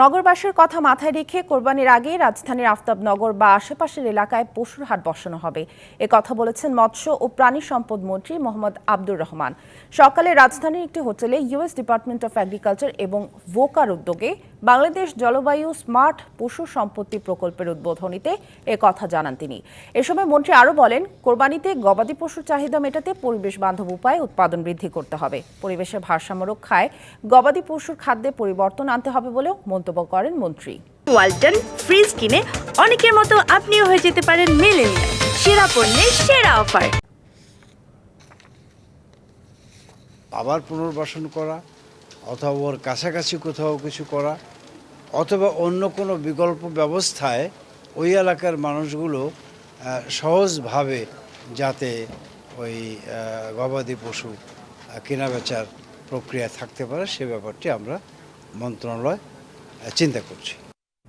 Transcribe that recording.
নগরবাসীর কথা মাথায় রেখে কোরবানির আগে রাজধানীর আফতাবনগর বা আশেপাশের এলাকায় পশুর হাট বসানো হবে। এ কথা বলেছেন মৎস্য ও প্রাণী সম্পদ মন্ত্রী মোহাম্মদ আব্দুর রহমান। সকালে রাজধানীর একটি হোটেলে ইউএস ডিপার্টমেন্ট অফ এগ্রিকালচার এবং ভোকার উদ্যোগে বাংলাদেশ জলবায়ু স্মার্ট পশু সম্পত্তি প্রকল্পের উদ্বোধনীতে এ কথা জানান তিনি। এ সময় মন্ত্রী আরও বলেন কোরবানিতে গবাদি পশুর চাহিদা মেটাতে পরিবেশ বান্ধব উপায়ে উৎপাদন বৃদ্ধি করতে হবে। পরিবেশের ভারসাম্য রক্ষায় গবাদি পশুর খাদ্যে পরিবর্তন আনতে হবে বলেও মন্তব্য করেন মন্ত্রী। ওয়ালটন ফ্রিজ কিনে অনেকের মতো আপনিও হয়ে যেতে পারেন মেলেনিয়া সেরা পণ্যের সেরা অফার। আবার পুনর্বাসন করা অথবা ওর কাছাকাছি কোথাও কিছু করা অথবা অন্য কোনো বিকল্প ব্যবস্থায় ওই এলাকার মানুষগুলো সহজভাবে যাতে ওই গবাদি পশু কেনা কেনাবেচার প্রক্রিয়া থাকতে পারে, সে ব্যাপারটি আমরা মন্ত্রণালয় চিন্তা করছি।